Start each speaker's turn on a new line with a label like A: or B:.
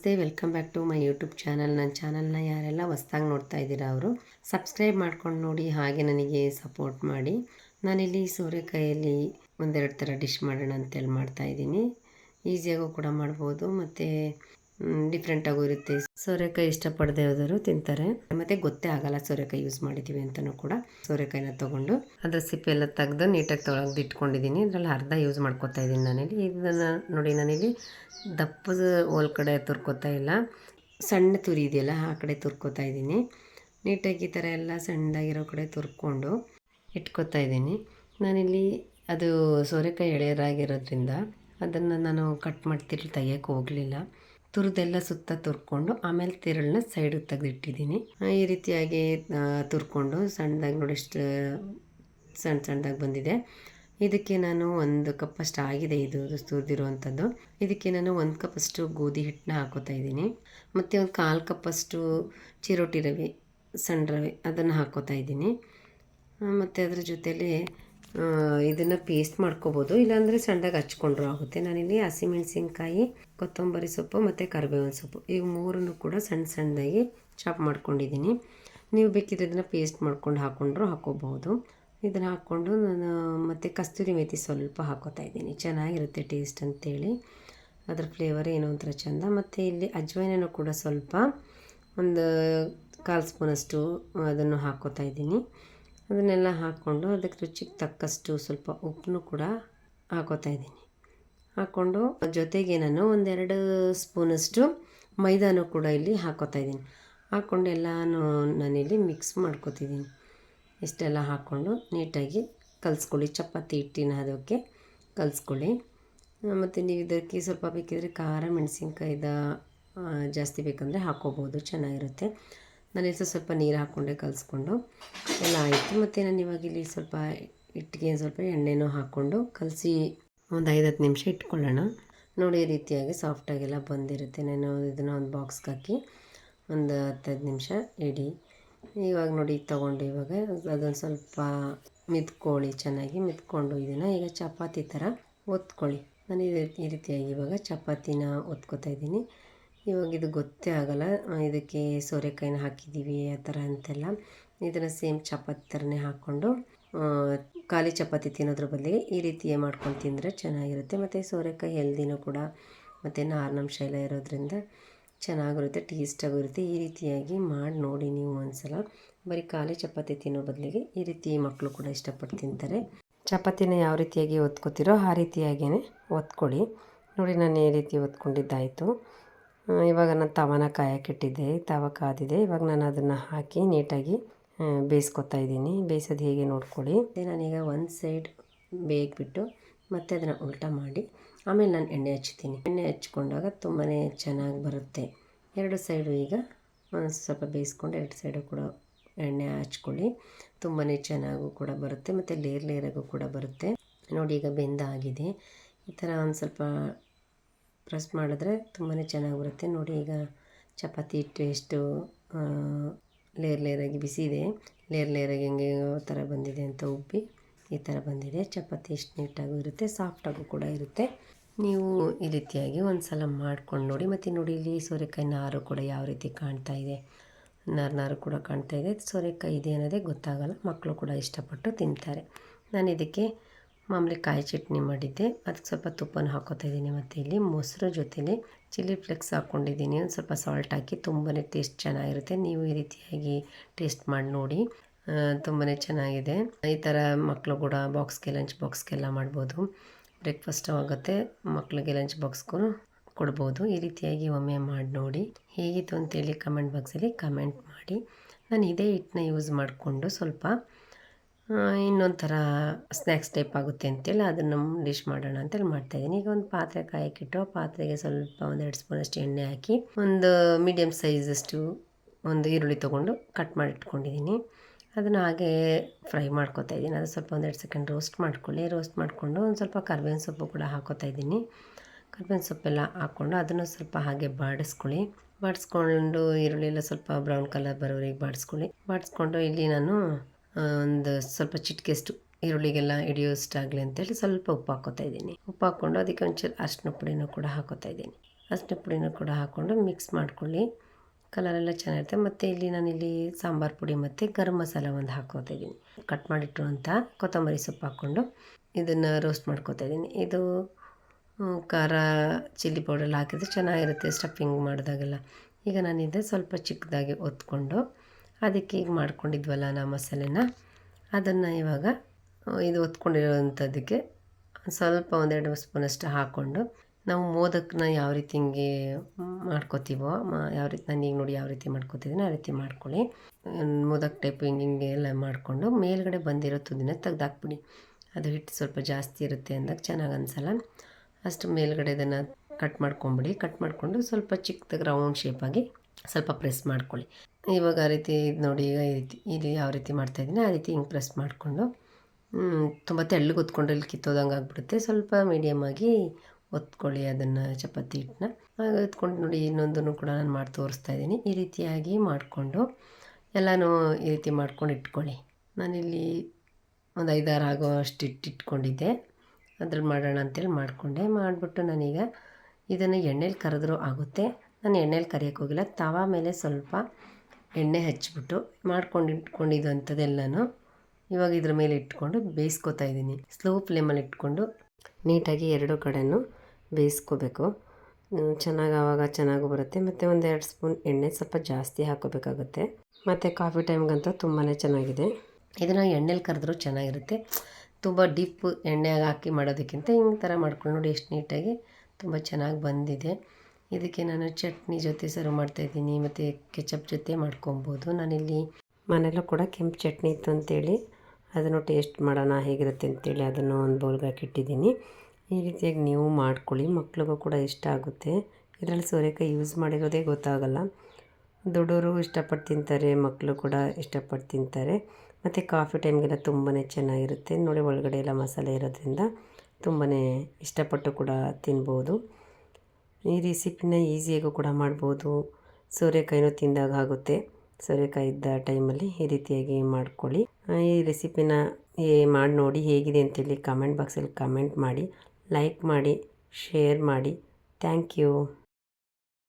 A: ನಮಸ್ತೆ, welcome back to my YouTube channel. ನನ್ನ ಚಾನಲ್ನ ಯಾರೆಲ್ಲ ಹೊಸ್ದಾಗಿ ನೋಡ್ತಾ ಇದ್ದೀರಾ ಅವರು, ಸಬ್ಸ್ಕ್ರೈಬ್ ಮಾಡ್ಕೊಂಡು ನೋಡಿ, ಹಾಗೆ ನನಗೆ ಸಪೋರ್ಟ್ ಮಾಡಿ. ನಾನಿಲ್ಲಿ ಸೋರೆಕಾಯಲ್ಲಿ ಒಂದೆರಡು ಥರ ಡಿಶ್ ಮಾಡೋಣ ಅಂತೇಳಿ ಮಾಡ್ತಾಯಿದ್ದೀನಿ ಈಸಿಯಾಗೂ ಕೂಡ ಮಾಡ್ಬೋದು. ಮತ್ತು ಡಿಫ್ರೆಂಟಾಗೂ ಇರುತ್ತೆ. ಸೋರೆಕಾಯಿ ಇಷ್ಟಪಡದೆ ಹೋದರು ತಿಂತಾರೆ. ಮತ್ತೆ ಗೊತ್ತೇ ಆಗಲ್ಲ ಸೋರೆಕಾಯಿ ಯೂಸ್ ಮಾಡಿದ್ದೀವಿ ಅಂತಲೂ ಕೂಡ. ಸೋರೆಕಾಯಿನ ತೊಗೊಂಡು ಅದರ ಸಿಪ್ಪೆ ಎಲ್ಲ ತೆಗೆದು ನೀಟಾಗಿ ತೊಳೆದು ಇಟ್ಕೊಂಡಿದ್ದೀನಿ. ಇದರಲ್ಲಿ ಅರ್ಧ ಯೂಸ್ ಮಾಡ್ಕೊತಾ ಇದ್ದೀನಿ ನಾನಿಲ್ಲಿ. ಇದನ್ನು ನೋಡಿ ನಾನಿಲ್ಲಿ ದಪ್ಪದ ಹೋಲ್ ಕಡೆ ತುರ್ಕೋತಾ ಇಲ್ಲ. ಸಣ್ಣ ತುರಿ ಇದೆಯಲ್ಲ, ಆ ಕಡೆ ತುರ್ಕೋತಾ ಇದ್ದೀನಿ. ನೀಟಾಗಿ ಈ ಥರ ಎಲ್ಲ ಸಣ್ಣದಾಗಿರೋ ಕಡೆ ತುರ್ಕೊಂಡು ಇಟ್ಕೋತಾ ಇದ್ದೀನಿ. ನಾನಿಲ್ಲಿ ಅದು ಸೋರೆಕಾಯಿ ಎಳೆಯರಾಗಿರೋದ್ರಿಂದ ಅದನ್ನು ನಾನು ಕಟ್ ಮಾಡ್ತಿರ್ಲಿ ತೆಗಿಯೋಕೆ ತೆಗಿಯೋಕ್ಕೆ ಹೋಗಲಿಲ್ಲ. ತುರಿದೆಲ್ಲ ಸುತ್ತ ತುರ್ಕೊಂಡು ಆಮೇಲೆ ತಿರುಳನ್ನ ಸೈಡಿಗೆ ತೆಗೆದಿಟ್ಟಿದ್ದೀನಿ. ಈ ರೀತಿಯಾಗಿ ತುರ್ಕೊಂಡು ಸಣ್ಣದಾಗಿ ನೋಡಿ ಸಣ್ಣ ಸಣ್ಣದಾಗಿ ಬಂದಿದೆ. ಇದಕ್ಕೆ ನಾನು ಒಂದು ಕಪ್ಪಷ್ಟು ಆಗಿದೆ ಇದು ತುರಿದಿರುವಂಥದ್ದು ಇದಕ್ಕೆ ನಾನು ಒಂದು ಕಪ್ಪಷ್ಟು ಗೋಧಿ ಹಿಟ್ಟನ್ನ ಹಾಕೋತಾ ಇದ್ದೀನಿ. ಮತ್ತು ಒಂದು ಕಾಲು ಕಪ್ಪಷ್ಟು ಚಿರೋಟಿ ರವೆ ಸಣ್ಣ ರವೆ ಅದನ್ನು ಹಾಕೋತಾ ಇದ್ದೀನಿ. ಮತ್ತು ಅದರ ಜೊತೆಲಿ ಇದನ್ನು ಪೇಸ್ಟ್ ಮಾಡ್ಕೋಬೋದು. ಇಲ್ಲಾಂದರೆ ಸಣ್ಣದಾಗಿ ಹಚ್ಕೊಂಡ್ರೂ ಆಗುತ್ತೆ. ನಾನಿಲ್ಲಿ ಹಸಿಮೆಣಸಿನ್ಕಾಯಿ ಕೊತ್ತಂಬರಿ ಸೊಪ್ಪು ಮತ್ತು ಕರಿಬೇವಿನ ಸೊಪ್ಪು. ಈ ಮೂರನ್ನು ಕೂಡ ಸಣ್ಣ ಸಣ್ಣದಾಗಿ ಚಾಪ್ ಮಾಡ್ಕೊಂಡಿದ್ದೀನಿ. ನೀವು ಬೇಕಿದ್ರೆ ಇದನ್ನು ಪೇಸ್ಟ್ ಮಾಡ್ಕೊಂಡು ಹಾಕ್ಕೊಂಡ್ರೂ ಹಾಕೋಬಹುದು. ಇದನ್ನು ಹಾಕ್ಕೊಂಡು ನಾನು ಮತ್ತು ಕಸ್ತೂರಿ ಮೇಥಿ ಸ್ವಲ್ಪ ಹಾಕೋತಾ ಇದ್ದೀನಿ. ಚೆನ್ನಾಗಿರುತ್ತೆ ಟೇಸ್ಟ್ ಅಂತೇಳಿ. ಅದ್ರ ಫ್ಲೇವರ್ ಏನೋ ಒಂಥರ ಚೆಂದ. ಮತ್ತು ಇಲ್ಲಿ ಅಜ್ವೈನೂ ಕೂಡ ಸ್ವಲ್ಪ ಒಂದು ಕಾಲು ಸ್ಪೂನಷ್ಟು ಅದನ್ನು ಹಾಕೋತಾ ಇದ್ದೀನಿ. ಅದನ್ನೆಲ್ಲ ಹಾಕ್ಕೊಂಡು ಅದಕ್ಕೆ ರುಚಿಗೆ ತಕ್ಕಷ್ಟು ಸ್ವಲ್ಪ ಉಪ್ಪನ್ನು ಕೂಡ ಹಾಕೋತಾ ಇದ್ದೀನಿ. ಹಾಕ್ಕೊಂಡು ಜೊತೆಗೆ ನಾನು ಒಂದೆರಡು ಸ್ಪೂನಷ್ಟು ಮೈದಾನು ಕೂಡ ಇಲ್ಲಿ ಹಾಕೋತಾ ಇದ್ದೀನಿ. ಹಾಕ್ಕೊಂಡು ಎಲ್ಲನೂ ನಾನಿಲ್ಲಿ ಮಿಕ್ಸ್ ಮಾಡ್ಕೋತಿದ್ದೀನಿ. ಇಷ್ಟೆಲ್ಲ ಹಾಕ್ಕೊಂಡು ನೀಟಾಗಿ ಕಲಿಸ್ಕೊಳ್ಳಿ. ಚಪಾತಿ ಹಿಟ್ಟಿನ ಅದಕ್ಕೆ ಕಲಿಸ್ಕೊಳ್ಳಿ. ಮತ್ತು ನೀವು ಇದಕ್ಕೆ ಸ್ವಲ್ಪ ಬೇಕಿದ್ರೆ ಖಾರ, ಮೆಣಸಿನ್ಕಾಯಿದ ಜಾಸ್ತಿ ಬೇಕಂದರೆ ಹಾಕ್ಕೋಬೋದು. ಚೆನ್ನಾಗಿರುತ್ತೆ. ನಾನಿಲ್ಲಿ ಸ್ವಲ್ಪ ಸ್ವಲ್ಪ ನೀರು ಹಾಕ್ಕೊಂಡೆ ಕಲಿಸ್ಕೊಂಡು. ಎಲ್ಲ ಆಯಿತು. ಮತ್ತು ನಾನು ಇವಾಗ ಇಲ್ಲಿ ಸ್ವಲ್ಪ ಹಿಟ್ಟಿಗೆ ಸ್ವಲ್ಪ ಎಣ್ಣೆನೂ ಹಾಕ್ಕೊಂಡು ಕಲಸಿ ಒಂದು ಐದು ಹತ್ತು ನಿಮಿಷ ಇಟ್ಕೊಳ್ಳೋಣ. ನೋಡಿ, ಈ ರೀತಿಯಾಗಿ ಸಾಫ್ಟಾಗೆಲ್ಲ ಬಂದಿರುತ್ತೆ. ನಾನು ಇದನ್ನು ಒಂದು ಬಾಕ್ಸ್ಗೆ ಹಾಕಿ ಒಂದು ಹತ್ತೈದು ನಿಮಿಷ ಇಡಿ. ಇವಾಗ ನೋಡಿ, ತೊಗೊಂಡು ಇವಾಗ ಅದೊಂದು ಸ್ವಲ್ಪ ಮಿತ್ಕೊಳ್ಳಿ, ಚೆನ್ನಾಗಿ ಮಿತ್ಕೊಂಡು ಇದನ್ನು. ಈಗ ಚಪಾತಿ ಥರ ಒತ್ಕೊಳ್ಳಿ. ನಾನು ಈ ರೀತಿಯಾಗಿ ಇವಾಗ ಚಪಾತಿನ ಒತ್ಕೋತಾ ಇದ್ದೀನಿ. ಇವಾಗ ಇದು ಗೊತ್ತೇ ಆಗಲ್ಲ. ಇದಕ್ಕೆ ಸೋರೆಕಾಯಿನ ಹಾಕಿದ್ದೀವಿ, ಆ ಥರ ಅಂತೆಲ್ಲ. ಇದನ್ನು ಸೇಮ್ ಚಪಾತಿ ಥರನೇ ಹಾಕ್ಕೊಂಡು ಖಾಲಿ ಚಪಾತಿ ತಿನ್ನೋದ್ರ ಬದಲಿಗೆ ಈ ರೀತಿಯೇ ಮಾಡ್ಕೊಂಡು ತಿಂದರೆ ಚೆನ್ನಾಗಿರುತ್ತೆ. ಮತ್ತು ಸೋರೆಕಾಯಿ ಹೆಲ್ದಿನೂ ಕೂಡ, ಮತ್ತು ನಾರಿನಂಶ ಎಲ್ಲ ಇರೋದ್ರಿಂದ ಚೆನ್ನಾಗಿರುತ್ತೆ, ಟೇಸ್ಟಾಗೂ ಇರುತ್ತೆ. ಈ ರೀತಿಯಾಗಿ ಮಾಡಿ ನೋಡಿ ನೀವು ಒಂದ್ಸಲ. ಬರೀ ಖಾಲಿ ಚಪಾತಿ ತಿನ್ನೋ ಬದಲಿಗೆ ಈ ರೀತಿ ಮಕ್ಕಳು ಕೂಡ ಇಷ್ಟಪಟ್ಟು ತಿಂತಾರೆ. ಚಪಾತಿನ ಯಾವ ರೀತಿಯಾಗಿ ಒತ್ಕೋತಿರೋ ಆ ರೀತಿಯಾಗಿಯೇ ಒತ್ಕೊಳ್ಳಿ. ನೋಡಿ, ನಾನು ಈ ರೀತಿ ಒತ್ಕೊಂಡಿದ್ದಾಯಿತು. ಇವಾಗ ನಾನು ತವನ ಕಾಯಕ್ಕಿಟ್ಟಿದ್ದೆ ತವ ಕಾದಿದೆ. ಇವಾಗ ನಾನು ಅದನ್ನು ಹಾಕಿ ನೀಟಾಗಿ ಬೇಯಿಸ್ಕೊತಾ ಇದ್ದೀನಿ. ಬೇಯಿಸೋದು ಹೇಗೆ ನೋಡ್ಕೊಳ್ಳಿ. ನಾನೀಗ ಒಂದು ಸೈಡ್ ಬೇಯ್ಬಿಟ್ಟು ಮತ್ತೆ ಅದನ್ನು ಉಲ್ಟಾ ಮಾಡಿ, ಆಮೇಲೆ ನಾನು ಎಣ್ಣೆ ಹಚ್ತೀನಿ. ಎಣ್ಣೆ ಹಚ್ಕೊಂಡಾಗ ತುಂಬಾ ಚೆನ್ನಾಗಿ ಬರುತ್ತೆ. ಎರಡು ಸೈಡು ಈಗ ಒಂದು ಸ್ವಲ್ಪ ಬೇಯಿಸ್ಕೊಂಡು ಎರಡು ಸೈಡು ಕೂಡ ಎಣ್ಣೆ ಹಚ್ಕೊಳ್ಳಿ. ತುಂಬಾ ಚೆನ್ನಾಗೂ ಕೂಡ ಬರುತ್ತೆ. ಮತ್ತು ಲೇರ್ ಲೇರಾಗೂ ಕೂಡ ಬರುತ್ತೆ. ನೋಡಿ ಈಗ ಬೆಂದ ಆಗಿದೆ ಈ ಥರ ಒಂದು ಸ್ವಲ್ಪ ಪ್ರೆಸ್ ಮಾಡಿದ್ರೆ ತುಂಬಾ ಚೆನ್ನಾಗಿ ಬರುತ್ತೆ ನೋಡಿ ಈಗ ಚಪಾತಿ ಹಿಟ್ಟು ಎಷ್ಟು ಲೇರ್ ಲೇರಾಗಿ ಬಿಸಿ ಇದೆ. ಲೇರ್ ಲೇರಾಗಿ ಹೆಂಗೆ ಥರ ಬಂದಿದೆ ಅಂತ ಉಬ್ಬಿ ಈ ಥರ ಬಂದಿದೆ. ಚಪಾತಿ ಎಷ್ಟು ನೀಟಾಗೂ ಇರುತ್ತೆ ಸಾಫ್ಟಾಗೂ ಕೂಡ ಇರುತ್ತೆ. ನೀವು ಈ ರೀತಿಯಾಗಿ ಒಂದು ಸಲ ಮಾಡ್ಕೊಂಡು ನೋಡಿ. ಮತ್ತು ನೋಡಿ ಇಲ್ಲಿ ಸೋರೆಕಾಯಿ ನಾರು ಕೂಡ ಯಾವ ರೀತಿ ಕಾಣ್ತಾ ಇದೆ. ನಾರು ನಾರು ಕೂಡ ಕಾಣ್ತಾ ಇದೆ. ಸೋರೆಕಾಯಿ ಇದೆ ಅನ್ನೋದೇ ಗೊತ್ತಾಗಲ್ಲ ಮಕ್ಕಳು ಕೂಡ ಇಷ್ಟಪಟ್ಟು ತಿಂತಾರೆ. ನಾನು ಇದಕ್ಕೆ ಮಾಮೂಲಿ ಕಾಯಿ ಚಟ್ನಿ ಮಾಡಿದ್ದೆ. ಅದಕ್ಕೆ ಸ್ವಲ್ಪ ತುಪ್ಪನ ಹಾಕೋತಾ ಇದ್ದೀನಿ. ಮತ್ತು ಇಲ್ಲಿ ಮೊಸರು ಜೊತೆಲಿ ಚಿಲ್ಲಿ ಫ್ಲೆಕ್ಸ್ ಹಾಕ್ಕೊಂಡಿದ್ದೀನಿ ಒಂದು ಸ್ವಲ್ಪ ಸಾಲ್ಟ್ ಹಾಕಿ ತುಂಬಾ ಟೇಸ್ಟ್ ಚೆನ್ನಾಗಿರುತ್ತೆ. ನೀವು ಈ ರೀತಿಯಾಗಿ ಟೇಸ್ಟ್ ಮಾಡಿ ನೋಡಿ. ತುಂಬಾ ಚೆನ್ನಾಗಿದೆ. ಈ ಥರ ಮಕ್ಕಳು ಕೂಡ ಬಾಕ್ಸ್ಗೆ ಲಂಚ್ ಬಾಕ್ಸ್ಗೆಲ್ಲ ಮಾಡ್ಬೋದು. ಬ್ರೇಕ್ಫಾಸ್ಟ್ ಆಗುತ್ತೆ. ಮಕ್ಕಳಿಗೆ ಲಂಚ್ ಬಾಕ್ಸ್ಗೂ ಕೊಡ್ಬೋದು. ಈ ರೀತಿಯಾಗಿ ಒಮ್ಮೆ ಮಾಡಿ ನೋಡಿ. ಹೇಗಿತ್ತು ಅಂತೇಳಿ ಕಮೆಂಟ್ ಬಾಕ್ಸಲ್ಲಿ ಕಮೆಂಟ್ ಮಾಡಿ. ನಾನು ಇದೇ ಹಿಟ್ಟನ್ನ ಯೂಸ್ ಮಾಡಿಕೊಂಡು ಸ್ವಲ್ಪ ಇನ್ನೊಂದು ಥರ ಸ್ನ್ಯಾಕ್ಸ್ ಟೈಪ್ ಆಗುತ್ತೆ ಅಂತೇಳಿ ಅದನ್ನು ಡಿಶ್ ಮಾಡೋಣ ಅಂತೇಳಿ ಮಾಡ್ತಾಯಿದ್ದೀನಿ ಈಗ ಒಂದು ಪಾತ್ರೆ ಕಾಯಕ್ಕಿಟ್ಟು ಪಾತ್ರೆಗೆ ಸ್ವಲ್ಪ ಒಂದೆರಡು ಸ್ಪೂನಷ್ಟು ಎಣ್ಣೆ ಹಾಕಿ, ಒಂದು ಮೀಡಿಯಮ್ ಸೈಜಷ್ಟು ಒಂದು ಈರುಳ್ಳಿ ತೊಗೊಂಡು ಕಟ್ ಮಾಡಿ ಇಟ್ಕೊಂಡಿದ್ದೀನಿ. ಅದನ್ನು ಹಾಗೆ ಫ್ರೈ ಮಾಡ್ಕೋತಾ ಇದ್ದೀನಿ. ಅದು ಸ್ವಲ್ಪ ಒಂದೆರಡು ಸೆಕೆಂಡ್ ರೋಸ್ಟ್ ಮಾಡ್ಕೊಳ್ಳಿ. ರೋಸ್ಟ್ ಮಾಡಿಕೊಂಡು ಒಂದು ಸ್ವಲ್ಪ ಕರ್ಬೇವಿನ ಸೊಪ್ಪು ಕೂಡ ಹಾಕೋತಾ ಇದ್ದೀನಿ. ಕರ್ಬೇವಿನ ಸೊಪ್ಪೆಲ್ಲ ಹಾಕ್ಕೊಂಡು ಅದನ್ನು ಸ್ವಲ್ಪ ಹಾಗೆ ಬಾಡಿಸ್ಕೊಳ್ಳಿ. ಬಾಡಿಸ್ಕೊಂಡು ಈರುಳ್ಳಿ ಎಲ್ಲ ಸ್ವಲ್ಪ ಬ್ರೌನ್ ಕಲರ್ ಬರೋರಿಗೆ ಬಾಡಿಸ್ಕೊಳ್ಳಿ. ಬಾಡಿಸ್ಕೊಂಡು ಇಲ್ಲಿ ನಾನು ಒಂದು ಸ್ವಲ್ಪ ಚಿಟಿಕೆಷ್ಟು ಈರುಳ್ಳಿಗೆಲ್ಲ ಹಿಡಿಯೋಷ್ಟಾಗಲಿ ಅಂತೇಳಿ ಸ್ವಲ್ಪ ಉಪ್ಪು ಹಾಕೋತಾ ಇದ್ದೀನಿ. ಉಪ್ಪು ಹಾಕ್ಕೊಂಡು ಅದಕ್ಕೆ ಒಂಚೂರು ಅರಿಶಿನ ಪುಡಿನೂ ಕೂಡ ಹಾಕೋತಾ ಇದ್ದೀನಿ. ಅರಶಿನ ಪುಡಿನೂ ಕೂಡ ಹಾಕ್ಕೊಂಡು ಮಿಕ್ಸ್ ಮಾಡ್ಕೊಳ್ಳಿ. ಕಲರೆಲ್ಲ ಚೆನ್ನಾಗಿರುತ್ತೆ. ಮತ್ತು ಇಲ್ಲಿ ನಾನಿಲ್ಲಿ ಸಾಂಬಾರು ಪುಡಿ ಮತ್ತು ಗರಂ ಮಸಾಲ ಒಂದು ಹಾಕೋತಾ ಇದ್ದೀನಿ. ಕಟ್ ಮಾಡಿಟ್ಟಿರುವಂಥ ಕೊತ್ತಂಬರಿ ಸೊಪ್ಪು ಹಾಕ್ಕೊಂಡು ಇದನ್ನು ರೋಸ್ಟ್ ಮಾಡ್ಕೋತಾ ಇದ್ದೀನಿ. ಇದು ಖಾರ ಚಿಲ್ಲಿ ಪೌಡರ್ ಹಾಕಿದ್ರೆ ಚೆನ್ನಾಗಿರುತ್ತೆ ಸ್ಟಫಿಂಗ್ ಮಾಡಿದಾಗೆಲ್ಲ. ಈಗ ನಾನಿದೆ ಸ್ವಲ್ಪ ಚಿಕ್ಕದಾಗಿ ಒತ್ಕೊಂಡು ಅದಕ್ಕೆ ಈಗ ಮಾಡ್ಕೊಂಡಿದ್ವಲ್ಲ ನಾ ಮಸಾಲೆನ? ಅದನ್ನು ಇವಾಗ ಇದು ಒತ್ಕೊಂಡಿರೋವಂಥದ್ದಕ್ಕೆ ಸ್ವಲ್ಪ ಒಂದೆರಡು ಸ್ಪೂನಷ್ಟು ಹಾಕ್ಕೊಂಡು ನಾವು ಮೋದಕನ ಯಾವ ರೀತಿ ಹಿಂಗೆ ಮಾಡ್ಕೋತೀವೋ ಯಾವ ರೀತಿ, ನಾನು ಈಗ ನೋಡಿ ಯಾವ ರೀತಿ ಮಾಡ್ಕೋತಿದ್ದೀನಿ, ಆ ರೀತಿ ಮಾಡ್ಕೊಳ್ಳಿ. ಮೋದಕ ಮೋದಕ್ ಟೈಪ್ ಹಿಂಗೆ ಹಿಂಗೆ ಎಲ್ಲ ಮಾಡಿಕೊಂಡು ಮೇಲ್ಗಡೆ ಬಂದಿರೋ ತುದಿನ ತೆಗ್ದಾಕ್ಬಿಡಿ. ಅದು ಹಿಟ್ಟು ಸ್ವಲ್ಪ ಜಾಸ್ತಿ ಇರುತ್ತೆ ಅಂದಾಗ ಚೆನ್ನಾಗಿ ಅನ್ಸಲ್ಲ? ಅಷ್ಟು ಮೇಲ್ಗಡೆ ಇದನ್ನು ಕಟ್ ಮಾಡ್ಕೊಂಬಿಡಿ. ಕಟ್ ಮಾಡಿಕೊಂಡು ಸ್ವಲ್ಪ ಚಿಕ್ಕದಾಗಿ ರೌಂಡ್ ಶೇಪಾಗಿ ಸ್ವಲ್ಪ ಪ್ರೆಸ್ ಮಾಡ್ಕೊಳ್ಳಿ. ಇವಾಗ ಆ ರೀತಿ ಇದು ನೋಡಿ, ಈಗ ಈ ರೀತಿ, ಇಲ್ಲಿ ಯಾವ ರೀತಿ ಮಾಡ್ತಾಯಿದ್ದೀನಿ ಆ ರೀತಿ ಹಿಂಗೆ ಪ್ರೆಸ್ ಮಾಡಿಕೊಂಡು ತುಂಬ ತೆಳ್ಳಗೆ ಒತ್ಕೊಂಡ್ರೆ ಇಲ್ಲಿ ಕಿತ್ತೋದಂಗೆ ಆಗ್ಬಿಡುತ್ತೆ. ಸ್ವಲ್ಪ ಮೀಡಿಯಮ್ ಆಗಿ ಒತ್ಕೊಳ್ಳಿ ಅದನ್ನು, ಚಪಾತಿ ಹಿಟ್ಟನ್ನ. ಹಾಗೆ ಎತ್ಕೊಂಡು ನೋಡಿ, ಇನ್ನೊಂದನ್ನು ಕೂಡ ನಾನು ಮಾಡಿ ತೋರಿಸ್ತಾ ಇದ್ದೀನಿ. ಈ ರೀತಿಯಾಗಿ ಮಾಡಿಕೊಂಡು, ಎಲ್ಲನೂ ಈ ರೀತಿ ಮಾಡ್ಕೊಂಡು ಇಟ್ಕೊಳ್ಳಿ. ನಾನಿಲ್ಲಿ ಒಂದು ಐದಾರು ಆಗೋ ಅಷ್ಟು ಹಿಟ್ಟು ಇಟ್ಕೊಂಡಿದ್ದೆ. ಅದ್ರಲ್ಲಿ ಮಾಡೋಣ ಅಂತೇಳಿ ಮಾಡಿಕೊಂಡೆ. ಮಾಡಿಬಿಟ್ಟು ನಾನೀಗ ಇದನ್ನು ಎಣ್ಣೆಲಿ ಕರೆದ್ರೂ ಆಗುತ್ತೆ. ನಾನು ಎಣ್ಣೆಲಿ ಕರಿಯೋಕ್ಕೆ ಹೋಗಿಲ್ಲ. ತವಾ ಮೇಲೆ ಸ್ವಲ್ಪ ಎಣ್ಣೆ ಹಚ್ಬಿಟ್ಟು ಮಾಡ್ಕೊಂಡು ಇಟ್ಕೊಂಡಿದ್ದಂಥದ್ದೆಲ್ಲನೂ ಇವಾಗ ಇದ್ರ ಮೇಲೆ ಇಟ್ಕೊಂಡು ಬೇಯಿಸ್ಕೊತಾ ಇದ್ದೀನಿ. ಸ್ಲೋ ಫ್ಲೇಮಲ್ಲಿ ಇಟ್ಕೊಂಡು ನೀಟಾಗಿ ಎರಡು ಕಡೆನೂ ಬೇಯಿಸ್ಕೋಬೇಕು. ಚೆನ್ನಾಗಿ ಆವಾಗ ಚೆನ್ನಾಗೂ ಬರುತ್ತೆ. ಮತ್ತು ಒಂದೆರಡು ಸ್ಪೂನ್ ಎಣ್ಣೆ ಸ್ವಲ್ಪ ಜಾಸ್ತಿ ಹಾಕೋಬೇಕಾಗುತ್ತೆ. ಮತ್ತು ಕಾಫಿ ಟೈಮ್ಗಂತೂ ತುಂಬಾ ಚೆನ್ನಾಗಿದೆ. ಇದನ್ನು ಎಣ್ಣೆಲಿ ಕರೆದ್ರೂ ಚೆನ್ನಾಗಿರುತ್ತೆ. ತುಂಬ ಡೀಪ್ ಎಣ್ಣೆಗೆ ಹಾಕಿ ಮಾಡೋದಕ್ಕಿಂತ ಹಿಂಗೆ ಥರ ಮಾಡ್ಕೊಂಡು ನೋಡಿ, ಎಷ್ಟು ನೀಟಾಗಿ ತುಂಬ ಚೆನ್ನಾಗಿ ಬಂದಿದೆ. ಇದಕ್ಕೆ ನಾನು ಚಟ್ನಿ ಜೊತೆ ಸರ್ವ್ ಮಾಡ್ತಾಯಿದ್ದೀನಿ ಮತ್ತು ಕೆಚಪ್ ಜೊತೆ ಮಾಡ್ಕೊಬೋದು. ನಾನಿಲ್ಲಿ ಮನೆಯಲ್ಲೂ ಕೂಡ ಕೆಂಪು ಚಟ್ನಿ ಇತ್ತು ಅಂತೇಳಿ, ಅದನ್ನು ಟೇಸ್ಟ್ ಮಾಡೋಣ ಹೇಗಿರುತ್ತೆ ಅಂತೇಳಿ ಅದನ್ನು ಒಂದು ಬೌಲ್ಗೆ ಹಾಕಿಟ್ಟಿದ್ದೀನಿ ಈ ರೀತಿಯಾಗಿ ನೀವು ಮಾಡ್ಕೊಳ್ಳಿ, ಮಕ್ಳಿಗೂ ಕೂಡ ಇಷ್ಟ ಆಗುತ್ತೆ. ಇದರಲ್ಲಿ ಸೋರೆಕಾಯಿ ಯೂಸ್ ಮಾಡಿರೋದೇ ಗೊತ್ತಾಗಲ್ಲ. ದೊಡ್ಡವರು ಇಷ್ಟಪಟ್ಟು ತಿಂತಾರೆ ಮಕ್ಕಳು ಕೂಡ ಇಷ್ಟಪಟ್ಟು ತಿಂತಾರೆ. ಮತ್ತು ಕಾಫಿ ಟೈಮ್ಗೆಲ್ಲ ತುಂಬಾ ಚೆನ್ನಾಗಿರುತ್ತೆ. ನೋಡಿ, ಒಳಗಡೆ ಎಲ್ಲ ಮಸಾಲೆ ಇರೋದ್ರಿಂದ ತುಂಬಾ ಇಷ್ಟಪಟ್ಟು ಕೂಡ ತಿನ್ಬೋದು. ಈ ರೆಸಿಪಿನ ಈಸಿಯಾಗೂ ಕೂಡ ಮಾಡ್ಬೋದು. ಸೋರೆಕಾಯಿನೂ ತಿಂದಾಗ ಆಗುತ್ತೆ. ಸೋರೆಕಾಯಿ ಇದ್ದ ಟೈಮಲ್ಲಿ ಈ ರೀತಿಯಾಗಿ ಮಾಡ್ಕೊಳ್ಳಿ. ಈ ರೆಸಿಪಿನ ಮಾಡಿ ನೋಡಿ ಹೇಗಿದೆ ಅಂತೇಳಿ ಕಮೆಂಟ್ ಬಾಕ್ಸಲ್ಲಿ ಕಮೆಂಟ್ ಮಾಡಿ, ಲೈಕ್ ಮಾಡಿ, ಶೇರ್ ಮಾಡಿ. Thank you.